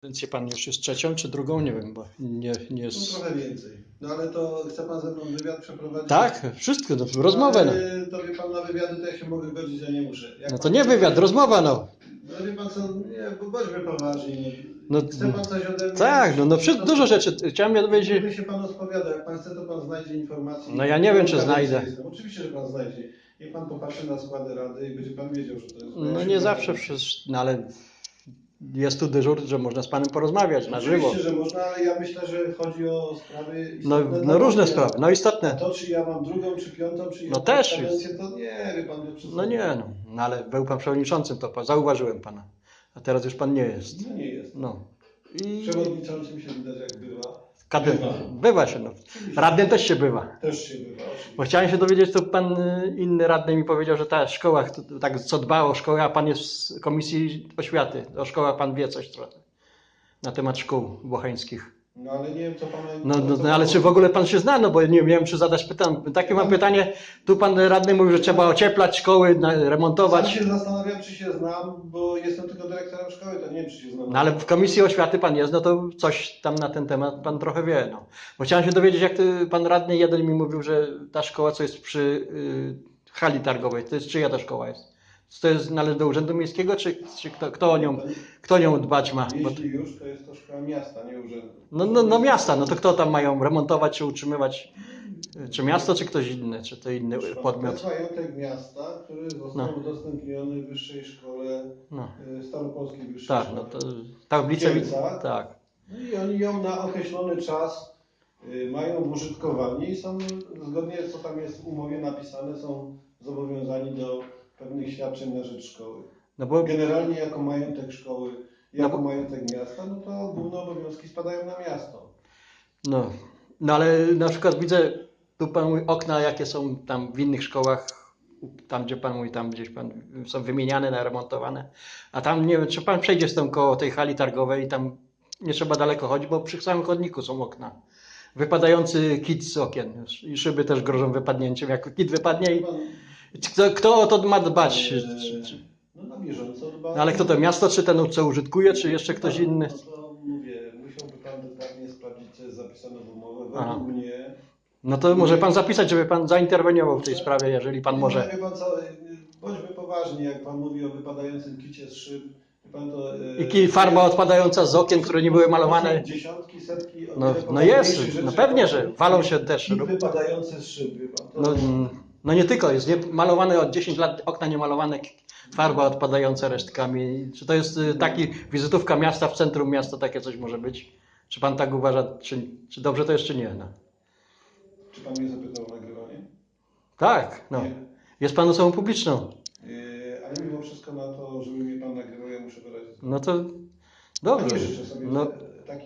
Kadencję pan już jest trzecią czy drugą? Nie wiem, bo nie, nie No, jest. trochę więcej. No ale to chce pan ze mną wywiad przeprowadzić? Tak, wszystko, no, rozmowę. No. Ale To wie pan, na wywiady to ja się mogę godzić, a nie muszę. Jak no to pan- nie wywiad, rozmowa no. No wie pan co, nie, bo bądźmy poważni. No, Chce pan coś ode mnie? Tak, no, no wszy- dużo rzeczy. Chciałem ja dowiedzieć. Niby się pan odpowiada, jak pan chce, to pan znajdzie informacje. No ja nie wiem, czy znajdę. Oczywiście, że pan znajdzie. Niech pan popatrzy na składy rady i będzie pan wiedział, że to jest... No nie zawsze, przecież, no ale jest tu dyżur, że można z panem porozmawiać na żywo. Oczywiście, że można, ale ja myślę, że chodzi o sprawy No, istotne no dla różne sprawy, no istotne. to, czy ja mam drugą, czy piątą, czy No też kadencję, to nie, wie pan, wie No nie, no, no ale był pan przewodniczącym, to zauważyłem pana. A teraz już pan nie jest. No nie jest. No. I Przewodniczącym się widać jak bywa. Kaden... bywa się, no. Radnym też się bywa. Też się bywa. Bo chciałem się dowiedzieć, to pan y, inny radny mi powiedział, że ta szkoła, tak co dba o szkołę, a pan jest z Komisji Oświaty. O szkołach pan wie coś trochę na temat szkół włocheńskich. No ale nie wiem, co pana... No, no, no ale czy w ogóle pan się zna? No bo nie wiem, czy zadać pytanie. Takie mam pytanie. Tu pan radny mówił, że trzeba ocieplać szkoły, na- Sam remontować. się zastanawiam, czy się znam, bo jestem tylko dyrektorem szkoły, to nie wiem, czy się znam. No ale w Komisji Oświaty pan jest, no to coś tam na ten temat pan trochę wie. No. Bo chciałem się dowiedzieć, jak ty, pan radny jeden mi mówił, że ta szkoła, co jest przy y, hali targowej, to jest czyja ta szkoła jest? Czy To jest należy do Urzędu Miejskiego, czy, czy kto, kto, o nią, kto o nią dbać ma? Jeśli już, to jest to szkoła miasta, nie urzędu. no, no, no miasta, no to kto tam mają remontować, czy utrzymywać? Czy miasto, czy ktoś inny, czy to inny To podmiot? jest majątek miasta, który został No. udostępniony Wyższej Szkole, No, y, Staropolskiej Wyższej tak, Szkole. no to tablice, Kielcach. tak. No i oni ją na określony czas y, mają w użytkowanie i są, zgodnie z co tam jest w umowie napisane, są zobowiązani do pewnych świadczeń na rzecz szkoły. No bo Generalnie jako majątek szkoły, jako No bo- majątek miasta, no to główne obowiązki spadają na miasto. No, no ale na przykład widzę tu pan mówi okna, jakie są tam w innych szkołach, tam gdzie pan mówi, tam gdzieś pan są wymieniane, remontowane, a tam nie wiem, czy pan przejdzie z tą koło tej hali targowej i tam nie trzeba daleko chodzić, bo przy samym chodniku są okna. Wypadający kit z okien i szyby też grożą wypadnięciem. Jak kit wypadnie i kto, kto o to ma dbać? E, czy, no na bieżąco dba. no ale kto to, miasto, czy ten, co użytkuje, czy jeszcze ktoś inny? No to mówię, musiałby pan dokładnie sprawdzić, co jest zapisane w umowę. Aha. Mnie No to może pan zapisać, żeby pan zainterweniował w tej sprawie, jeżeli pan może. no, Wie pan co, bądźmy poważni, jak pan mówi o wypadającym kicie z szyb. Wie pan to, y, I farba odpadająca z okien, które nie były malowane. Dziesiątki, setki. o No, wiele no jest, poważniejszych no rzeczy, pewnie, że walą się też. Kit wypadający z szyb, wie pan. To, No, mm, no nie tylko, jest nie, malowane od 10 lat, okna nie malowane, farba odpadająca resztkami. Czy to jest y, taki wizytówka miasta w centrum miasta, takie coś może być? Czy pan tak uważa, czy, czy dobrze to jest, czy nie? No. Czy pan mnie zapytał o nagrywanie? Tak, no. Nie. Jest pan osobą publiczną. Y, ale mimo wszystko na to, żeby mnie pan nagrywał, ja muszę wyrazić. No to dobrze. nie sobie No,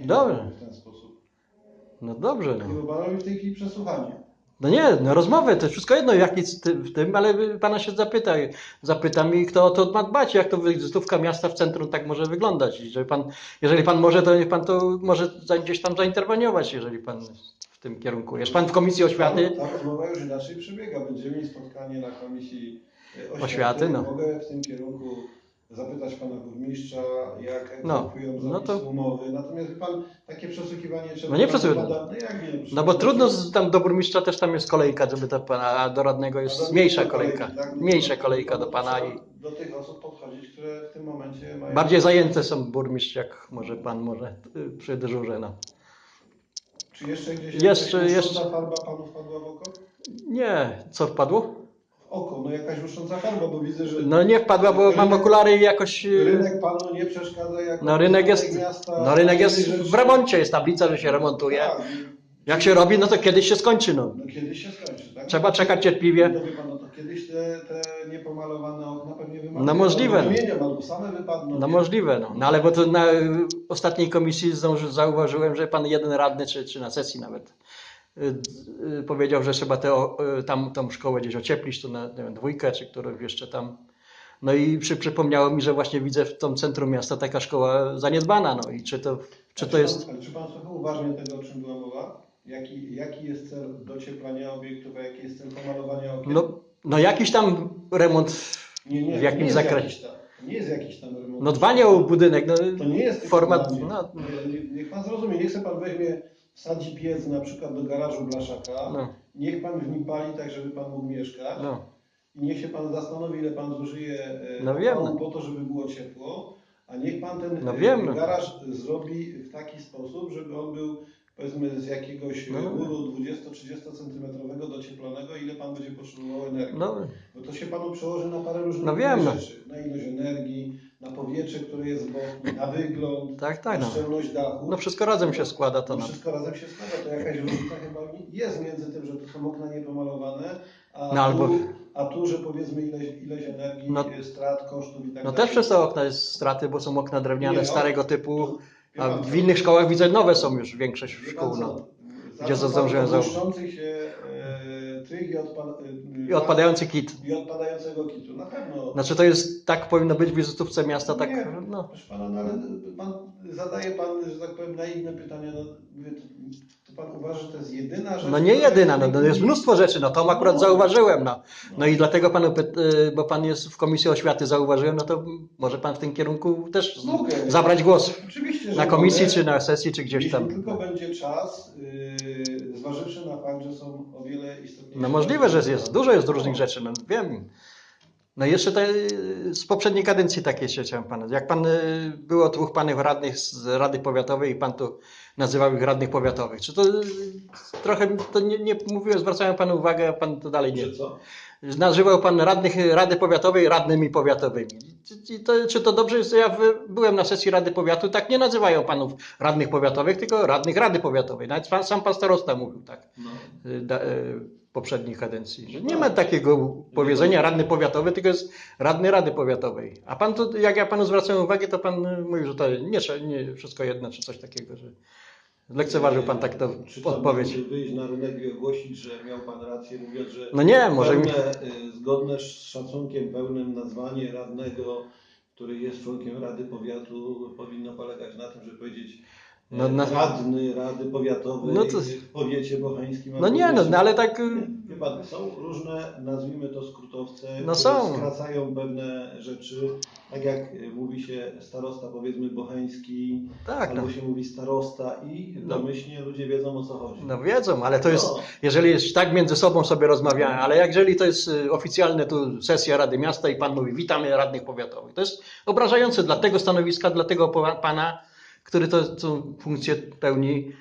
dobrze. w ten sposób. no dobrze. Nie, No. robi w tej chwili przesłuchanie. No nie, no rozmowy to wszystko jedno, z ty- w tym, ale pana się zapyta, zapytam i kto o to ma dbać, jak to wizytówka miasta w centrum tak może wyglądać. I żeby pan, jeżeli pan może, to niech pan to może gdzieś tam zainterweniować, jeżeli pan w tym kierunku. Jest pan w Komisji Oświaty? Ta, ta rozmowa już inaczej przebiega. Będziemy mieli spotkanie na Komisji Oświaty. Oświaty, no. Mogę w tym kierunku zapytać Pana Burmistrza, jak No, egzekwują no zapisy to- umowy. Natomiast Pan, takie przesłuchiwanie trzeba... No nie przesłuchiwanie. No jak nie? No bo trudno, z- tam do burmistrza też tam jest kolejka, żeby to pana, a do radnego jest do- mniejsza do kolejka. tak? Mniejsza kolejka do pana i Do tych osób podchodzić, które w tym momencie mają... bardziej zajęte są burmistrz, jak może pan może y, przy dyżurze, no. Czy jeszcze gdzieś Jeszcze- jeszcze- farba Panu wpadła w oko? Nie, co wpadło? Oko, no jakaś usząca farba, bo widzę, że... No nie wpadła, bo mam okulary i jakoś... y, Rynek panu nie przeszkadza jako No rynek jest, miasta. no rynek jest Rzeczy- w remoncie, jest tablica, że się remontuje. Tak, Jak się robi, no to kiedyś się skończy, no. no kiedyś się skończy, tak? Trzeba czekać cierpliwie. No pan, no to kiedyś te, te niepomalowane okna pewnie wymagają. No możliwe. Albo wymienią, albo same wypadną. No możliwe, no. no ale bo to na y, ostatniej komisji zauważyłem, że pan jeden radny, czy, czy na sesji nawet, powiedział, że trzeba tę y, tam tą szkołę gdzieś ocieplić, tu na nie wiem, dwójkę, czy którą jeszcze tam. No i przy, przypomniało mi, że właśnie widzę w tym centrum miasta taka szkoła zaniedbana, no i czy to, czy to jest... Pan, ale czy pan słuchał uważnie tego, o czym była mowa? Jaki, jaki jest cel docieplania obiektów, a jaki jest cel pomalowania okien? No, no jakiś tam remont nie, nie, w jakimś nie zakresie. jakiś tam. nie jest jakiś tam remont. No dbanie o budynek, no, To nie jest format, no, Nie- nie- Niech pan zrozumie, niech sobie pan weźmie, wsadzi piec na przykład do garażu blaszaka, no, niech pan w nim pali tak, żeby pan mógł mieszkać no. i niech się pan zastanowi, ile pan zużyje e, No po to, żeby było ciepło, a niech pan ten No e, garaż zrobi w taki sposób, żeby on był powiedzmy z jakiegoś No, muru 20-30 centymetrowego docieplonego, ile pan będzie potrzebował energii. no. Bo to się panu przełoży na parę różnych No wiem, rzeczy. Na ilość energii, powietrze, które jest w boku, na wygląd, Tak, tak, na no. szczelność dachu. No wszystko razem się składa to na wszystko razem się składa. To jakaś różnica chyba jest między tym, że to są okna niepomalowane, a, No albo- tu, a tu, że powiedzmy ileś, ileś energii, No- strat, kosztów i tak No dalej. też przez te okna jest straty, bo są okna drewniane Nie, starego o- typu, a w innych szkołach widzę nowe są już większość szkół. No. Gdzie zdążyłem zauważyć. się tych i, odpad, e, I odpadający kit. i odpadającego kitu. Na pewno. Znaczy to jest, tak powinno być w wizytówce miasta, tak, Nie. no. Proszę pana, no ale pan, zadaje pan, że tak powiem, naiwne pytania. No, to, pan uważa, że to jest jedyna rzecz? No nie jedyna, no, no jest mnóstwo rzeczy, no to akurat No. zauważyłem, no. No i dlatego panu, py- y, bo pan jest w Komisji Oświaty, zauważyłem, no to może pan w tym kierunku też Mogę. zabrać głos Oczywiście, że na komisji, mogę. czy na sesji, czy gdzieś Jeśli tam. tylko będzie czas, yy, zważywszy na fakt, że są o wiele istotniejsze... No możliwe, że jest, dużo jest różnych rzeczy, no wiem. No jeszcze te, z poprzedniej kadencji takie się chciałem pana. Jak pan, y, było dwóch panów radnych z Rady Powiatowej i pan tu nazywał ich radnych powiatowych. Czy to y, trochę, to nie, nie mówiłem, zwracałem panu uwagę, a pan to dalej nie. Nazywał pan radnych Rady Powiatowej radnymi powiatowymi. Czy, to, czy to dobrze jest? Ja byłem na sesji Rady Powiatu, tak nie nazywają panów radnych powiatowych, tylko radnych Rady Powiatowej. Nawet pan, sam pan starosta mówił tak No. y, da, y, poprzedniej kadencji. Że nie ma takiego powiedzenia radny powiatowy, tylko jest radny Rady Powiatowej. A pan to, jak ja panu zwracałem uwagę, to pan mówił, że to nie, nie wszystko jedno, czy coś takiego, że lekceważył pan tak to Czy odpowiedź. mógłby wyjść na rynek i ogłosić, że miał pan rację, mówiąc, że No nie, może mi... pełne, y, zgodne z szacunkiem pełnym nazwanie radnego, który jest członkiem Rady Powiatu, powinno polegać na tym, żeby powiedzieć No, no, na- radny Rady Powiatowej No to- w powiecie bocheńskim. No nie, no, no ale tak... pan, są różne, nazwijmy to skrótowce, No które są. skracają pewne rzeczy. Tak jak mówi się starosta, powiedzmy bocheński, Tak, no. albo się mówi starosta i No. domyślnie ludzie wiedzą o co chodzi. No wiedzą, ale to jest, No. jeżeli jest tak między sobą sobie rozmawiają, ale jeżeli to jest y, oficjalne tu sesja Rady Miasta i pan mówi, witamy radnych powiatowych. To jest obrażające dla tego stanowiska, dla tego pana, który to, tą funkcję pełni.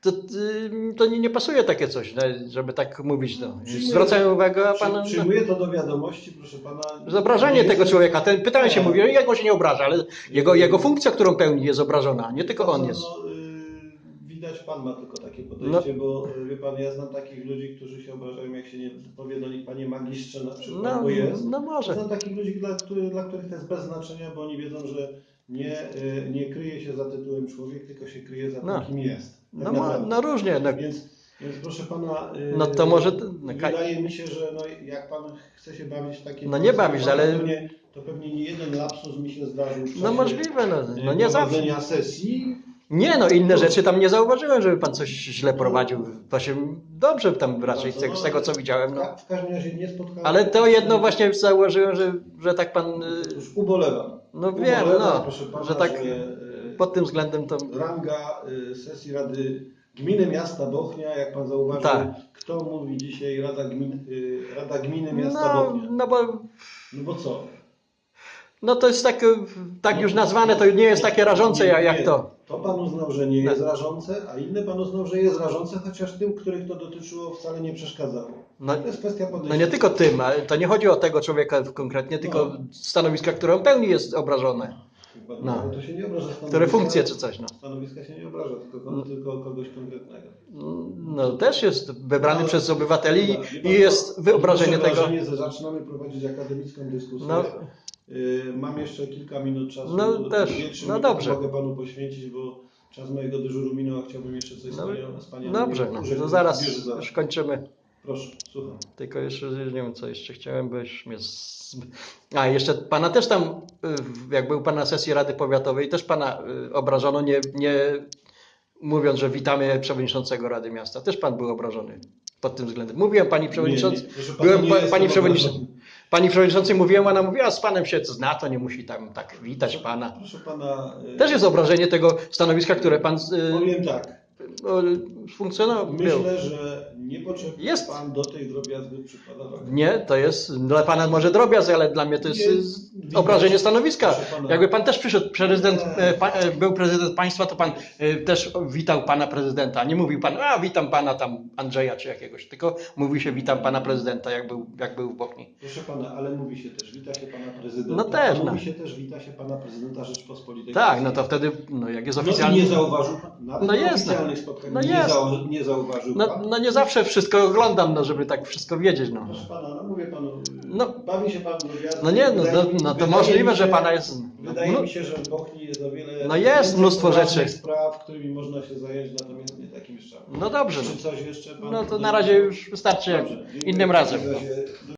To, y, to nie, nie pasuje takie coś, no, żeby tak mówić. No. Zwracają uwagę, a pan. No, Przyjmuję to do wiadomości, proszę pana. zobrażenie Nie tego człowieka. Ten, pytałem się, Nie. mówię, jak on się nie obraża, ale jego, jego funkcja, którą pełni, jest obrażona, nie tylko on No, jest. No, y, widać pan ma tylko takie podejście, bo y, wie pan, ja znam takich ludzi, którzy się obrażają, jak się nie powie do nich panie magistrze na przykład, No, bo jest. no może. Znam takich ludzi, dla, który, dla których to jest bez znaczenia, bo oni wiedzą, że nie, y, nie kryje się za tytułem człowiek, tylko się kryje za tym, No. kim jest. Tak No, no różnie. No, Więc, więc proszę pana, y, No to może- no, wydaje mi się, że no, jak pan chce się bawić w takie No nie bawić, to ale- pewnie, to pewnie nie jeden lapsus mi się zdarzył w no możliwe, no, no nie zawsze. sesji. Nie, no inne rzeczy tam nie zauważyłem, żeby pan coś źle prowadził. Się dobrze tam raczej z tego, z tego co widziałem. No. W każdym razie nie spotkałem Ale to jedno właśnie zauważyłem, że, że tak pan. y, Już ubolewam. No wiem, no, pana, że tak y, pod tym względem to. ranga y, sesji Rady Gminy Miasta Bochnia, jak pan zauważył, Tak. kto mówi dzisiaj Rada, Gmin, y, Rada Gminy Miasta No, Bochnia? no bo No bo co? no to jest tak, y, tak już nazwane, to nie jest takie rażące jak, jak to. To pan uznał, że nie jest No. rażące, a inny pan uznał, że jest rażące, chociaż tym, których to dotyczyło, wcale nie przeszkadzało. No, To jest kwestia podejścia. no nie tylko tym, ale to nie chodzi o tego człowieka konkretnie, tylko No. stanowiska, które on pełni jest obrażone. No. No. To się nie obraża. Które funkcje czy coś, no. Stanowiska się nie obraża, tylko, No. tylko kogoś konkretnego. No też jest wybrany No, przez obywateli i jest wyobrażenie tego. zaczynamy prowadzić akademicką dyskusję. No. Y, Mam jeszcze kilka minut czasu. No też, no dobrze. Mogę panu poświęcić, bo czas mojego dyżuru minął, a chciałbym jeszcze coś z No, panią, z panią Dobrze, no, to zaraz zaraz. już kończymy. Proszę, słucham. Tylko jeszcze nie wiem, co jeszcze chciałem, bo już mnie. Z... A jeszcze pana też tam, y, jak był pan na sesji Rady Powiatowej, też pana y, obrażono, nie, nie mówiąc, że witamy przewodniczącego Rady Miasta. Też pan był obrażony pod tym względem. Mówiłem pani przewodniczący. Nie, nie, proszę byłem pa, pani przewodniczący. Pani przewodniczącej mówiłem, ona mówiła, z panem się zna, to nie musi tam tak witać pana. Proszę pana, y, Też jest obrażenie tego stanowiska, które pan y, powiem tak. No, funkcjonował. Myślę, że niepotrzebnie Jest. pan do tej drobiazgów przykłada wagę. Nie, to jest dla pana może drobiazg, ale dla mnie to jest Nie, y, widać. obrażenie stanowiska. Jakby pan też przyszedł, prezydent, Nie. e, e, był prezydent państwa, to pan e, też witał pana prezydenta. Nie mówił pan, a witam pana tam Andrzeja czy jakiegoś, tylko mówi się witam pana prezydenta, jak był, jak był w Bochni. Proszę pana, ale mówi się też, wita się pana prezydenta. No też, no. Mówi się też, wita się pana prezydenta Rzeczpospolitej. Tak, no to wtedy, no jak jest No i oficjalnie. nie zauważył pan, nawet No jest, no. No nie, zau, nie zauważył No, no nie zawsze wszystko oglądam, no żeby tak wszystko wiedzieć, no. Proszę pana, no mówię panu, No. bawi się pan w drobiazgi. No nie, no, no, no to możliwe, mi że się- pana jest. Wydaje no, mi się, że w Bochni jest o wiele No jest mnóstwo rzeczy. spraw, którymi można się zająć, natomiast nie takim. No dobrze, Czy no. coś jeszcze pan... No to na razie już wystarczy Dobrze, innym razem.